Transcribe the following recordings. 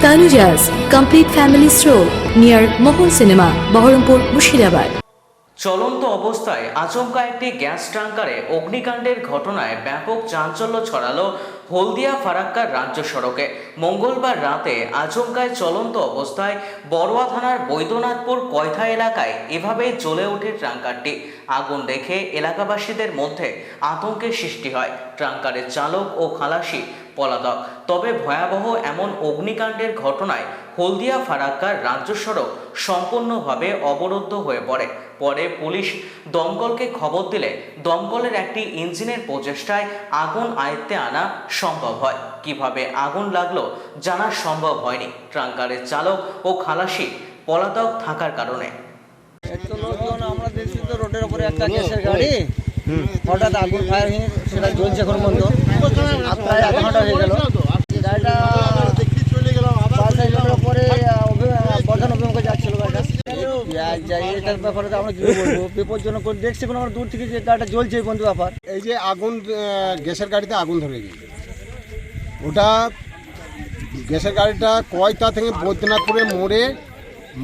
Tanujas Complete Family Stroll near Mohol Cinema, Baharampur, Mushirabad. চলন্ত অবস্থায় আচমকা একটি গ্যাস ট্যাঙ্কারে অগ্নিকাণ্ডের ঘটনায় ব্যাপক চাঞ্চল্য ছড়ালো হলদিয়া ফারাক্কার রাজ্য সড়কে। মঙ্গলবার রাতে আচমকায় চলন্ত অবস্থায় বড়ুয়া থানার বৈদ্যনাথপুর কয়থা এলাকায় এভাবে জ্বলে ওঠে ট্রাঙ্কারটি আগুন দেখে এলাকাবাসীদের মধ্যে আতঙ্কের সৃষ্টি হয়। ট্রাঙ্কারের চালক ও খালাসি পলাতক। তবে ভয়াবহ এমন অগ্নিকাণ্ডের ঘটনায় হলদিয়া ফারাক্কার রাজ্য সড়ক সম্পূর্ণভাবে অবরুদ্ধ হয়ে পড়ে। পরে পুলিশ দমকলকে খবর দিলে দমকলের একটি ইঞ্জিনের প্রচেষ্টায় আগুন আয়ত্তে আনা সম্ভব হয়? কীভাবে আগুন লাগল জানা সম্ভব হয়নি। ট্রাঙ্কারের চালক ও খালাসি পলাতক থাকার কারণে। আমরা দেখছি তো রোডের উপরে একটা গ্যাসের গাড়ি। হঠাৎ আগুন ফায়ার হয়ে সেটা জ্বলছে এখন বন্ধ। প্রায় আধা ঘণ্টা হয়ে গেল। গাড়িটা অভিমুখে যাচ্ছিল গাড়িটা। এটার ব্যাপারে তো আমরা বলব? বিপজ্জনক দেখছি কোনো আমরা দূর থেকে যে গাড়িটা জ্বলছে এই বন্ধু ব্যাপার। এই যে আগুন গ্যাসের গাড়িতে আগুন ধরে গেছে। ওটা গ্যাসের গাড়িটা কয়তা থেকে বৈদ্যনাথপুরের মোড়ে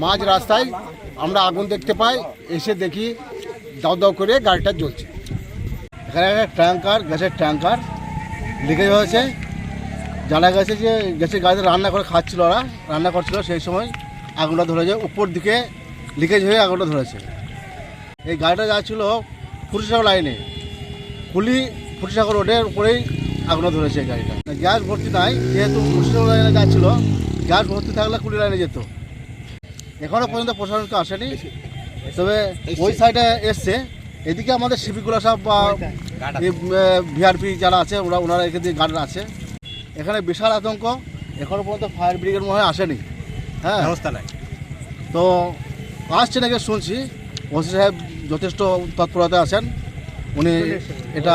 মাঝ রাস্তায় আমরা আগুন দেখতে পাই, এসে দেখি দাও দাও করে গাড়িটা জ্বলছে। এখানে একটা ট্যাঙ্কার, গ্যাসের ট্যাঙ্কার, লিকেজ হয়েছে। জানা গেছে যে গ্যাসের গাড়িতে রান্না করে খাচ্ছিল ওরা, রান্না করছিল সেই সময় আগুনটা ধরেছে, উপর দিকে লিকেজ হয়ে আগুনটা ধরেছে। এই গাড়িটা যাচ্ছিল ফুটিসাগর লাইনে। কুলি ফুটিসাগর রোডের উপরেই আগুনটা ধরেছে গাড়িটা। গ্যাস ভর্তি নাই যেহেতু ফুটিসাগর লাইনে যাচ্ছিল গ্যাস ভর্তি থাকলে কুড়ি লাইনে যেত। এখনও পর্যন্ত প্রশাসন তো আসেনি। তবে ওই সাইডে এসছে। এদিকে আমাদের সিপিগুলো সব বা ভিআরপি যারা আছে ওরা ওনারা এখানে গার্ড আছে। এখানে বিশাল আতঙ্ক। এখনও পর্যন্ত ফায়ার ব্রিগেড মনে হয় আসেনি। হ্যাঁ। ব্যবস্থা নাই। তো আসছে নাকি শুনছি। ওসি সাহেব যথেষ্ট তৎপরতা আছেন। উনি এটা